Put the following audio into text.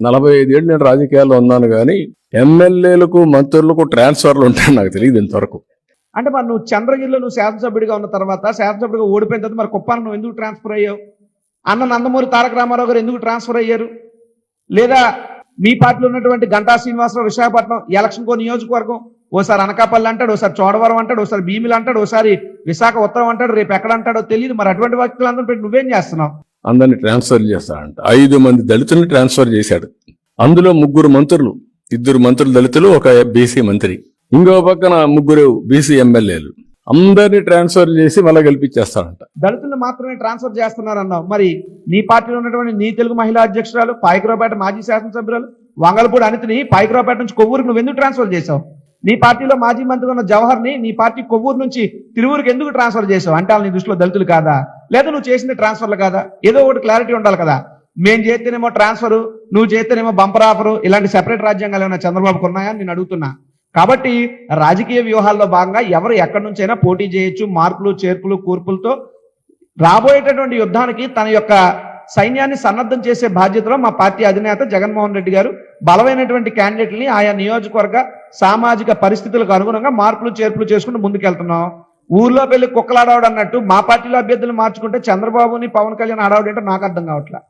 నలభై ఐదేళ్ళు నేను రాజకీయాల్లో ఉన్నాను కానీ ఎమ్మెల్యేలకు మంత్రులకు ట్రాన్స్ఫర్లు ఉంటాయని నాకు తెలియదు ఇంతవరకు. అంటే మరి నువ్వు చంద్రగిరిలో నువ్వు శాసనసభ్యుడిగా ఉన్న తర్వాత శాసనసభ్యుడిగా ఓడిపోయిన తర్వాత మరి కుప్పాన నువ్వు ఎందుకు ట్రాన్స్ఫర్ అయ్యావు? అన్న నందమూరి తారక రామారావు గారు ఎందుకు ట్రాన్స్ఫర్ అయ్యారు? లేదా మీ పార్టీలో ఉన్నటువంటి గంటా శ్రీనివాసరావు విశాఖపట్నం ఎలక్షన్ కో నియోజకవర్గం ఓసారి అనకాపల్లి అంటాడు ఓసారి చోడవరం అంటాడు ఓసారి భీమిలు అంటాడు ఓసారి విశాఖ ఉత్తరం అంటాడు రేపు ఎక్కడ అంటాడో తెలియదు మరి అటువంటి వ్యక్తులందరూ పెట్టి నువ్వేం చేస్తున్నావు? అందరిని ట్రాన్స్ఫర్ చేస్తాడంట. ఐదు మంది దళితుల్ని ట్రాన్స్ఫర్ చేశాడు. అందులో ముగ్గురు మంత్రులు ఇద్దరు మంత్రులు దళితులు ఒక బీసీ మంత్రి. ఇంకో పక్కన ముగ్గురు బీసీ ఎమ్మెల్యేలు. అందరినీ ట్రాన్స్ఫర్ చేసి మళ్ళీ గెలిపించేస్తాడంట. దళితులను మాత్రమే ట్రాన్స్ఫర్ చేస్తున్నారన్నావు. మరి నీ పార్టీలో ఉన్నటువంటి నీ తెలుగు మహిళా అధ్యక్షురాలు పాయకరావుపేట మాజీ శాసనసభ్యురాలు వంగలపూడి అనితిని పాయకరావుపేట నుంచి కొవ్వూరుకు నువ్వు ఎందుకు ట్రాన్స్ఫర్ చేసావు నీ పార్టీలో మాజీ మంత్రి ఉన్న జవహర్ని నీ పార్టీ కొవ్వూరు నుంచి తిరువురుకు ఎందుకు ట్రాన్స్ఫర్ చేసావు అంటే నీ దృష్టిలో దళితులు కాదా? లేదా నువ్వు చేసిన ట్రాన్స్ఫర్లు కాదా? ఏదో ఒకటి క్లారిటీ ఉండాలి కదా. మేము చేస్తేనేమో ట్రాన్స్ఫర్ నువ్వు చేస్తేనేమో బంపర్ ఆఫర్ ఇలాంటి సెపరేట్ రాజ్యాంగాలు ఏమైనా చంద్రబాబుకు ఉన్నాయా నేను అడుగుతున్నా. కాబట్టి రాజకీయ వ్యూహాల్లో భాగంగా ఎవరు ఎక్కడి నుంచైనా పోటీ చేయొచ్చు మార్పులు చేర్పులు కూర్పులతో రాబోయేటటువంటి యుద్ధానికి తన యొక్క సైన్యాన్ని సన్నద్ధం చేసే బాధ్యతలో మా పార్టీ అధినేత జగన్మోహన్ రెడ్డి గారు బలమైనటువంటి క్యాండిడేట్ని ఆయా నియోజకవర్గ సామాజిక పరిస్థితులకు అనుగుణంగా మార్పులు చేర్పులు చేసుకుంటూ ముందుకెళ్తున్నాం. ఊర్లో వెళ్ళి కుక్కలాడవాడు అన్నట్టు మా పార్టీలో అభ్యర్థులు మార్చుకుంటే చంద్రబాబుని పవన్ కళ్యాణ్ ఆడవాడు అంటే నాకు అర్థం కావట్లేదు